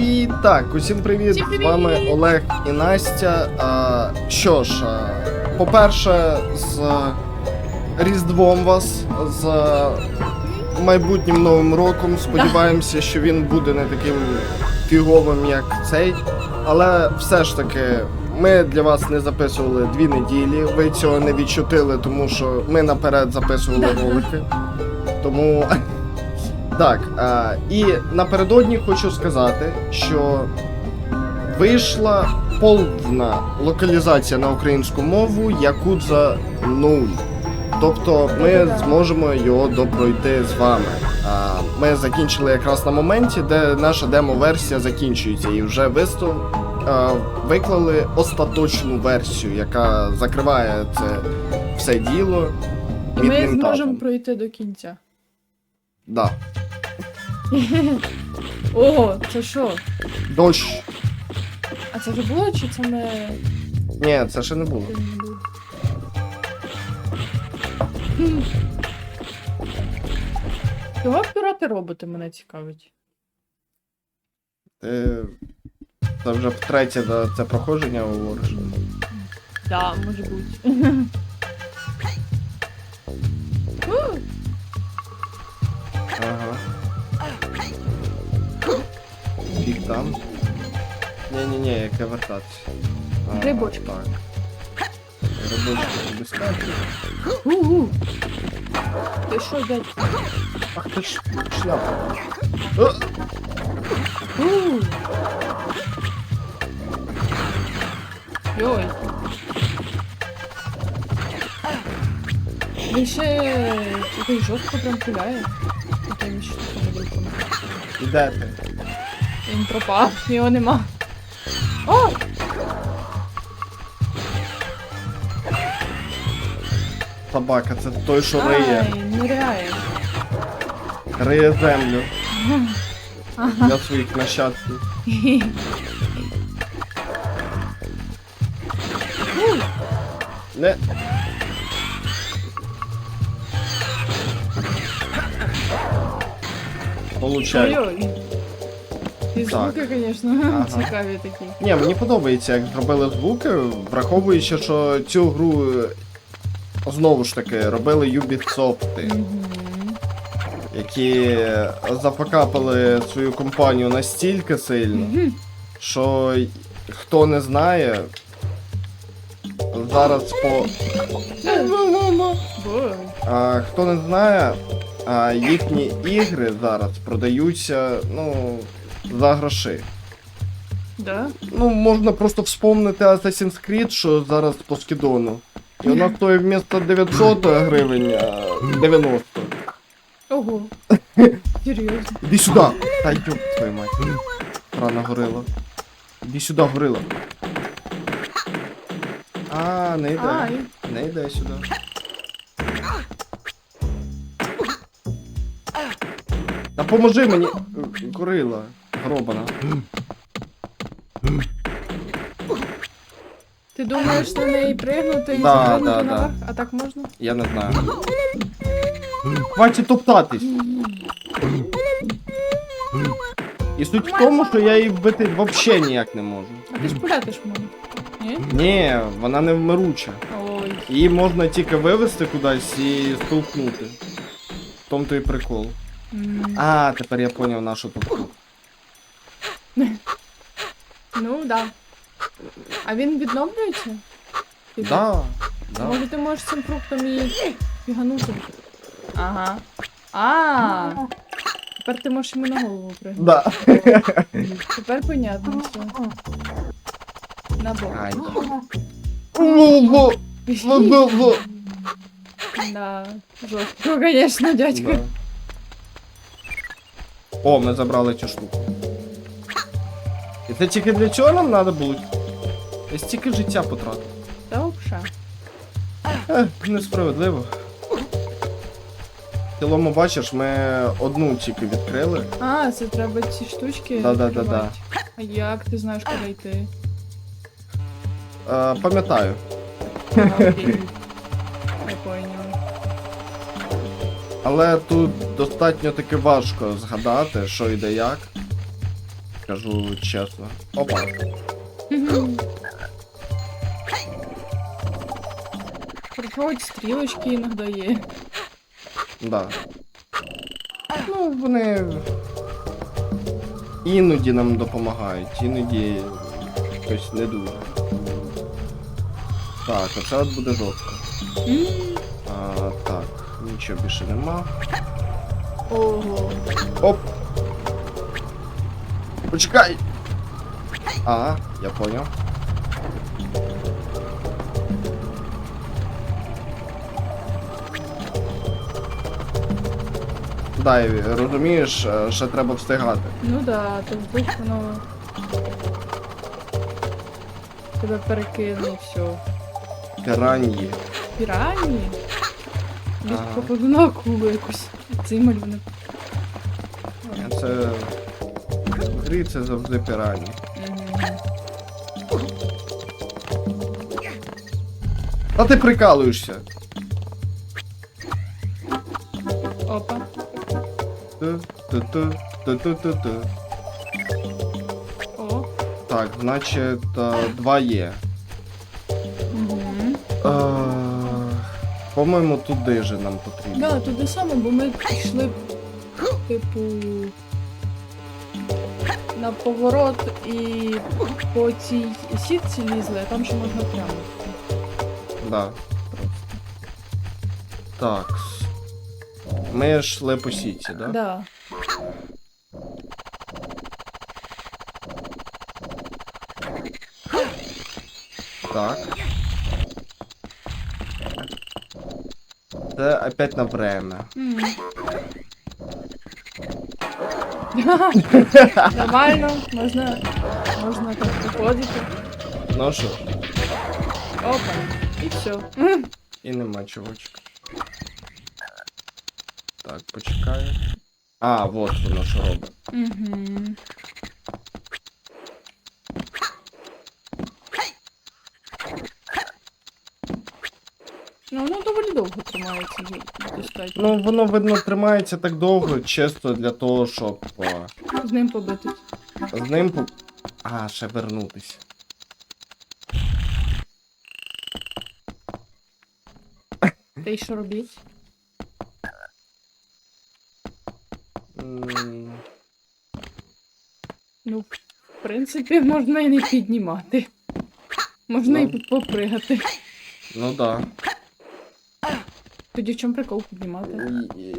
І так, усім привіт! Всім З вами! Олег і Настя. А, що ж, а, по-перше, з Різдвом вас, з майбутнім Новим роком. Сподіваємося, що він буде не таким фіговим, як цей. Але все ж таки, ми для вас не записували дві неділі. Ви цього не відчутили, тому що ми наперед записували ролики. Тому так, а, і напередодні хочу сказати, що вийшла повна локалізація на українську мову Якудза 0. Тобто ми зможемо його допройти з вами. А, ми закінчили якраз на моменті, де наша демо-версія закінчується, і вже вистав виклали остаточну версію, яка закриває це все діло. І ми зможемо пройти до кінця. Да. Ого, це що? Дощ. А це вже було чи це ми. Ні, це ще не було. Не? Чого пірати роботи мене цікавить? Ти це вже втретє це проходження говориш. Да, може бути. там. Ні-ні-ні, яке вертатися. А, Грибочки. Так. Грибочки безпеки. у-у. Ти що, дядько? Ах ти ж шляпа. О! У. Йой. Він ще такий жорстко прям пуляє. Такими штуками друками. І де ти? Він пропав, його нема. О! Собака, це той, що риє. Ай, ниряє. Риє землю для своїх нащадків. Не. Получай. Ой-ой. І Так. звуки, звісно, Ага. цікаві такі. Ні, мені подобається, як зробили звуки, враховуючи, що цю гру е, знову ж таки робили Ubisoft, Мгм. які зафакапили свою компанію настільки сильно, що й- хто не знає, зараз по. Бо. А, хто не знає, а, їхні ігри зараз продаються, ну, за гроші. Да? Ну, можна просто вспомнити Assassin's Creed, що зараз по скидону. І вона стоїть вмісто 900 гривень, а 90. Ого. Серйозно. Іди сюди! Та йоп твою мать. Рана горила. Іди сюди, горила. А, не йде. Ай. Не йде сюди. Та поможи мені, горила. Гробана. Ти думаєш на неї пригнути і Да, запригнути да, да. наверх? А так можна? Я не знаю. Хватить топтатись. І суть в тому, що я її вбити взагалі ніяк не можу. А ти ж пуляти ж можеш. Ні? Ні, вона не вмируча. Ой. Її можна тільки вивести кудись і столкнути. В тому то і прикол. М, А, тепер я поняв нашу тут. Ну, да. А він відновлюється? Типу, Да, да. Може ти можеш цим фруктом її фіганути? Ага. А. Тепер ти можеш йому на голову пригнути. Да. Тепер понятно все. На бок. Ай. Во-во, во-во-во. Да. Жорстко, конечно, дядько. Да. О, ми забрали цю штуку. І це тільки для чого нам треба було? Я стільки життя потратив. Та обша. Ех, несправедливо. В цілому, бачиш, ми одну тільки відкрили. А, це треба ці штучки. Да-да-да-да. відкривати. А як ти знаєш, куди йти? Е, пам'ятаю. А, окей. Я поняла. Але тут достатньо таки важко згадати, що і де як. Кажу чесно. Опа. Хоч стрілочки іноді є. Да. Ну, вони іноді нам допомагають, іноді якось не дуже. Так, оце от буде жорстко. А, так, нічого більше нема. Ого. Оп! Почекай! А, я понял. Дай, розумієш, е, ще треба встигати. Ну да, то вдруг воно тебе перекине і все. Піраньї. Пірані? Більш Ага. походу на акулу якусь. Цей малюнок. Це. В це завжди піраньї. Мгм. А ти прикалуєшся. Опа. Ту-ту-ту, ту-ту-ту-ту. О. Так, значить, два є. По-моєму, туди же нам потрібно. Да, туди саме, бо ми пішли, типу, на поворот і по цій сітці лізли, а там ще можна прямо. Да. Так. Ми йшли по сіті, да? Да. Так. Це опять на время. М. Нормально, можна, можна так виходити. Ну що ж, Опа, і все. і нема чувачка. Так, почекаю. А, вот воно що робить. Угу. Ну, воно доволі довго тримається достатньо. Ну, воно, видно, тримається так довго, чисто для того, щоб а, З ним побитись. з ним по... А, ще вернутись. Та й що робіть? М, Ну, в принципі, можна і не піднімати. Можна Ну. і попригати. Ну да. Тоді в чому прикол піднімати? І-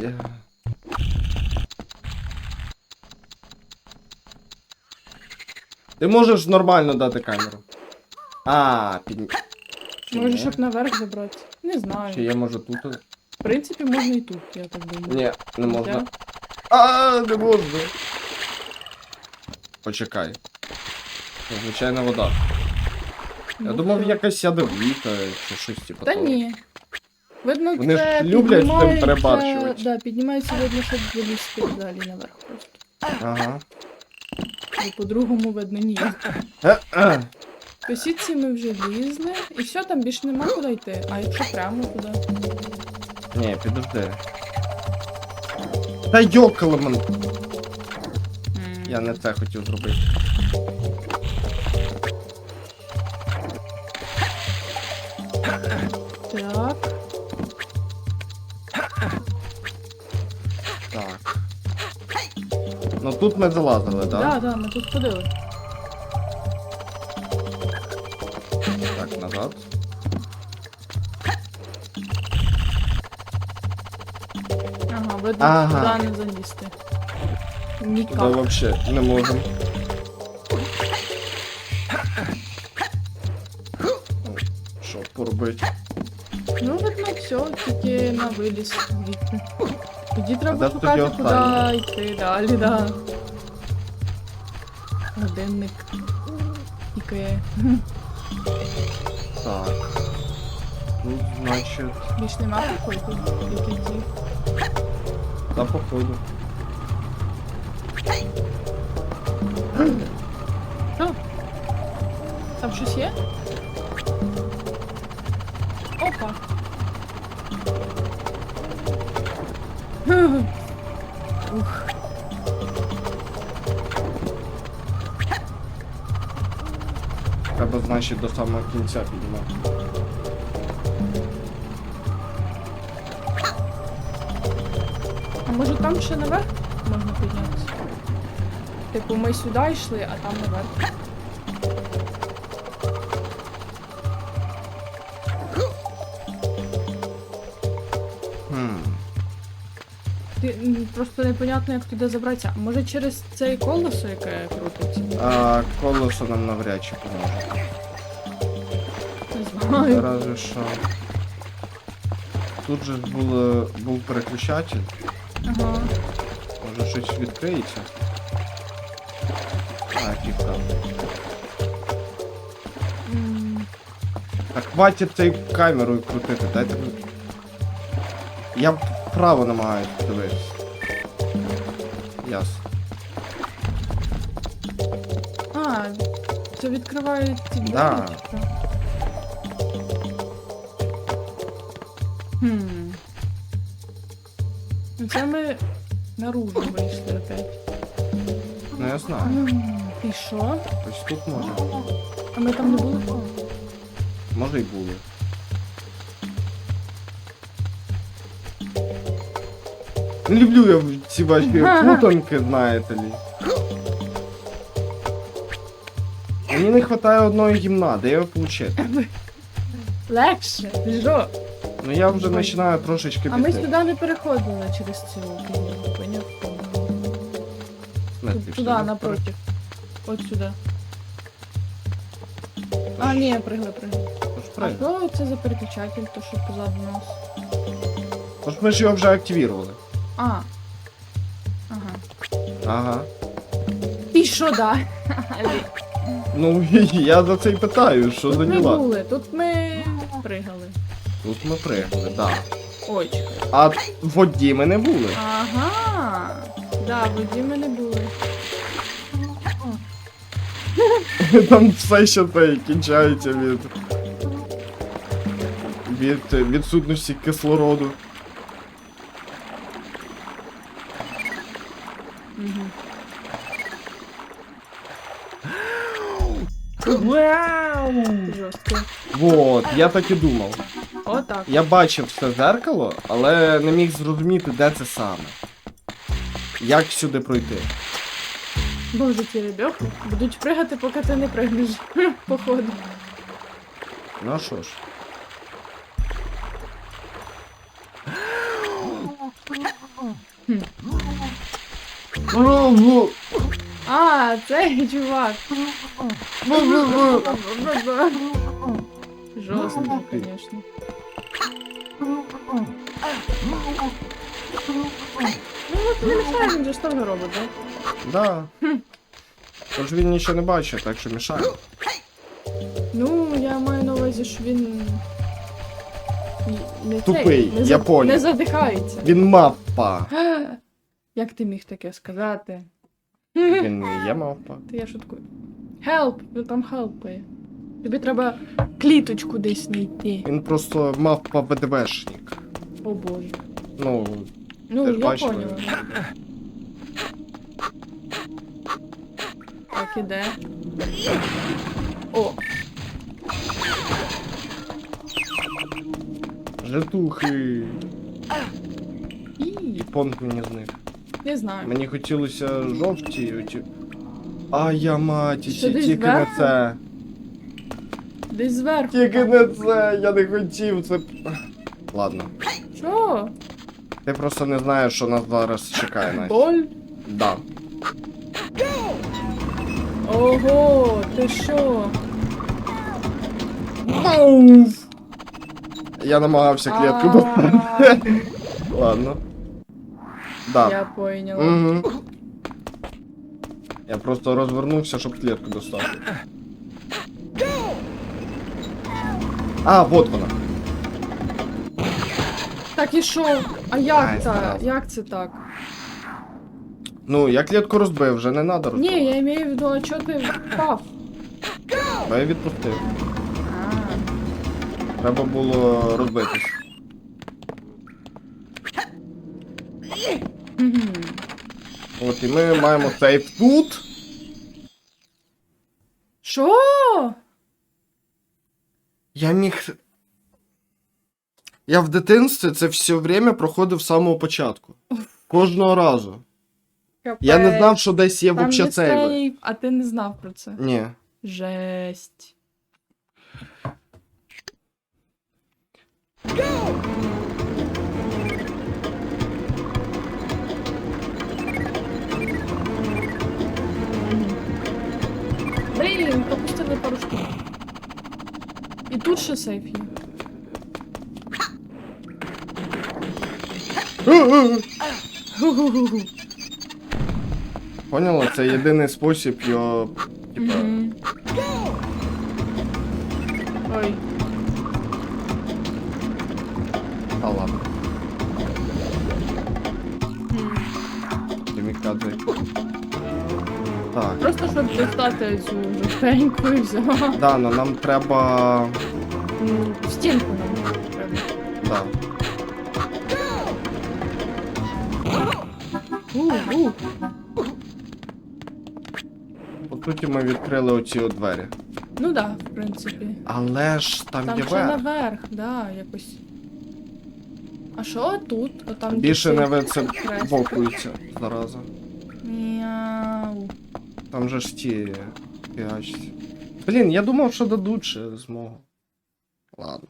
Ти можеш нормально дати камеру. А, під... Чи Може, ні? щоб наверх забрати? Не знаю. Чи я можу тут? В принципі, можна і тут, я так думаю. Ні, не можна. А, не можна. Почекай. Це Звичайна вода. Я Ну, думав, якась ядовіта чи щось типу Та того. ні. Видно, Вони ж це люблять з цим піднімається- перебарщувати. Да, піднімається видно, щоб залізти далі наверх просто. Ага. І по-другому видно ні. Е-е. По сітці ми вже лізли, і все, там більше нема куди йти. А якщо прямо туди? Ні, підожди. Та. М. Я не це хотів зробити. Так. Тут ми залазили, Да, так? да, ми тут ходили. Так, назад. Ага, видно, Ага. туди не залізти. Туди Ніяк. взагалі не можемо. Що поробити? Ну, видно, все, тільки на виліз звідти. Тоді треба де ж шукати, куди йти далі, да. Годинник. Тікає. Так. Тут, значить. Більш нема походу, в кінці. Та походу. Що? Там щось є? Опа. Значить, до самого кінця піднімати. А може там ще наверх можна піднятися? Типу, ми сюди йшли, а там наверх. Просто непонятно, як туди забратися. А може через це колесо, яке крутиться? А колесо нам навряд чи поможе. Знаю. Разве що. Тут же було, був переключатель. Ага. Може щось відкриється. А, фіг Так хватить цією камерою крутити, дайте. Я вправо намагаюсь дивитися. Ясно. А, це відкривають ці двері, Да. Хм. Ну це ми наружу вийшли опять. Ну я знаю. І що? Ось тут може. А ми там не були? Може й були. Не люблю я ці ваші плутанки, знаєте лі. Мені не вистачає одної гімна, де його получити? Легше, що? Ну я вже починаю трошечки А ми піти. сюди не переходили через цю поняв? Тут- Туди, напротив. От сюди. А, ні, пригли, пригли. А правильно. що це за переключатель, то що позаду нас? Тож ми ж його вже активували. А. Ага. Ага. І що, да? Ну я за це й питаю, що за Тут ми діла. були, тут ми пригали. Тут ми пригали, да. Ой, чекай. А в воді ми не були. Ага. Да, в воді ми не були. Там все ще це кінчається від. Від відсутності кислороду. Угу. Жорстко. Вот, я так і думав. Отак. Я бачив це зеркало, але не міг зрозуміти, де це саме. Як сюди пройти. Боже, ті ребята будуть пригати, поки ти не пригнеш. Походу. Ну що ж. Ву-ву. А, цей чувак. Жорстко, звісно. Ну, от не мішає, він же теж робить, так? Да. Тож він нічого не бачить, так що мішає. Ну, я маю на увазі, що він. не Тупий, цей, не, я за- поняв. не задихається. Він мавпа. Як ти міг таке сказати? Він не є мавпа. Ти я шуткую. Хелп, він там хелпає. Тобі треба кліточку десь знайти. Він просто мавпа ВДВшник. О боже. Ну, Ну, Ти ж я бачила. поняла. Так, іде. О, жетухи. і І з них. Не знаю. Мені хотілося жовті. оті. А я маті, Що, десь тільки зверху? це. Десь зверху. Тільки не це, я не хотів це. Ладно. Що? Ти просто не знаєш, що нас зараз чекає Настя. Боль? Да. Ого, ти що? Я намагався клітку А. Ладно. Да. Я поняла. Угу. Я просто розвернувся, щоб клітку достати. А, вот вона. Так і що? А як це? зараза. Як це так? Ну, я клітку розбив, вже не треба розбивати. Ні, я маю в виду, а чого ти впав? Бо я відпустив. А, Треба було розбитись. мгм. От і ми маємо сейф тут. Що? Я міг. Я в дитинстві це все время проходив з самого початку. Кожного разу. Я не знав, що десь є Там є сейви. сейф, а ти не знав про це. Ні. Жесть. Блін, пропустили пару штук. І тут ще сейф є. Поняла? Це єдиний спосіб його. Типа. Так. просто щоб дістати цю жовтеньку і все. Да, ну нам треба. В стінку нам треба. Да. У, у. По суті, ми відкрили оці от двері. Ну да, в принципі. Але ж там, Там є ще верх. наверх, да, якось. А що тут? О, там Більше де не цей ви це бокується зараза. Там же ж ті фігачці. Блін, я думав, що дадуть ще змогу. Ладно.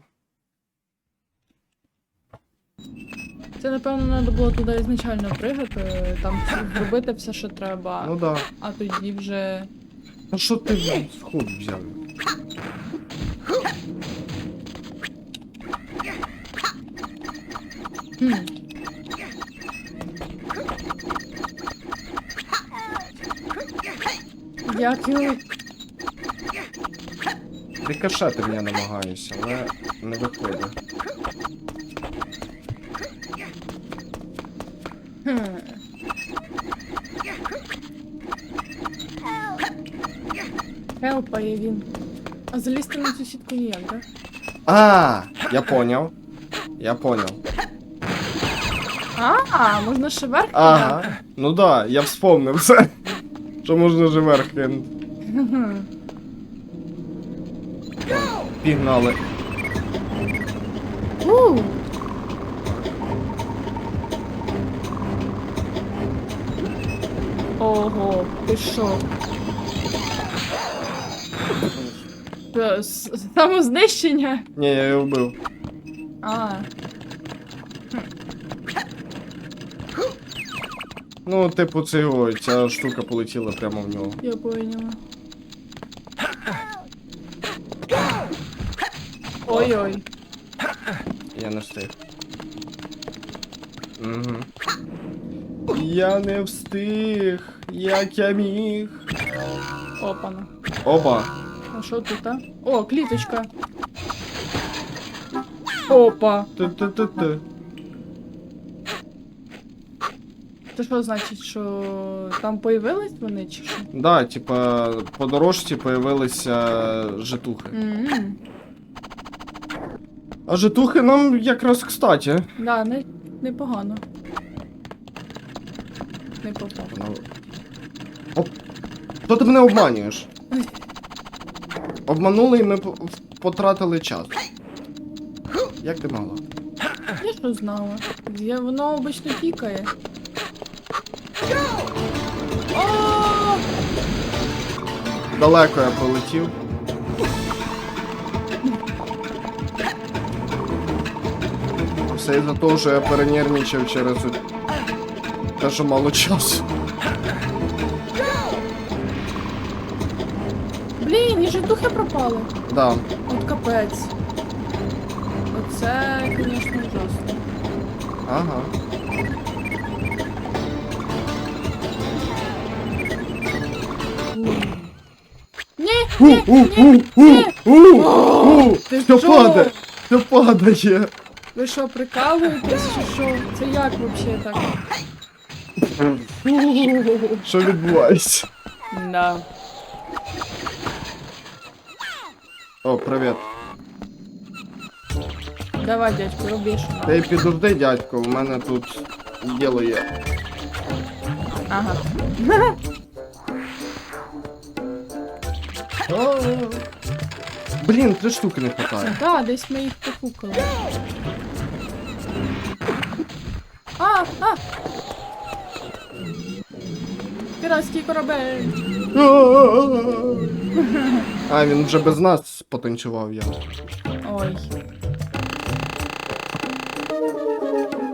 Це, напевно, треба було туди ізначально пригати, там зробити все, що треба, Ну да. а тоді вже. Ну що ти сход взяв? Хм. Дякую. Рикошети я намагаюся, але не виходить. Хм. Хелпає він. А залізти на цю сітку ніяк, так? А, я поняв. Я поняв. А, можна ще верх Ага. кидати? Ну да, я вспомнив це. Що можна же верх кинути. Пігнали. У. Ого, ти що? Що, с- Самознищення? Ні, я його вбив. А, Ну, типу, це ой, ця штука полетіла прямо в нього. я поняла. Ой-ой. Я не встиг. Угу. Я не встиг, як я міг. Опана. Опа. А що тут, а? О, кліточка. Опа. Ти-ти-ти-ти. Це що значить, що там появились вони чи що? Да, типа, по дорожці появилися житухи. М. А житухи нам якраз кстати. Да, не, непогано. Не попав. Ну. Оп. То ти мене обманюєш? Обманули і ми по- потратили час. Як ти могла? Я що знала. Я, воно обично тікає. Далеко я полетів. Все із-за того, що я перенервничав через те, що мало часу. Блін, і житухи пропали. Да. От капець. Оце, звісно, ужасно. Ага. Ти Все що? падає, все падає. Ви що, прикалуєтесь чи що? Це як взагалі так? Що відбувається? Да. О, привіт. Давай, дядько, роби що. Ти підожди, дядько, у мене тут діло є. Ага. Блін, три штуки не хватає. Да, десь ми їх пофукали. А, а! Піратський корабель. А, він вже без нас потанцював я. Ой.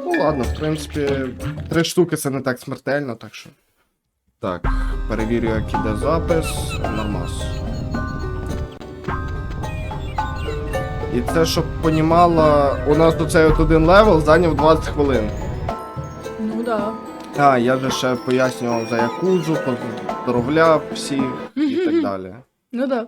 Ну ладно, в принципі, три штуки це не так смертельно, так що. Так, перевірю, як іде запис. Нормас. І це, щоб понімала, у нас до цей от один левел зайняв 20 хвилин. Ну да. А, я же ще пояснював за якузу, поздоровляв всіх і так далі. Ну да.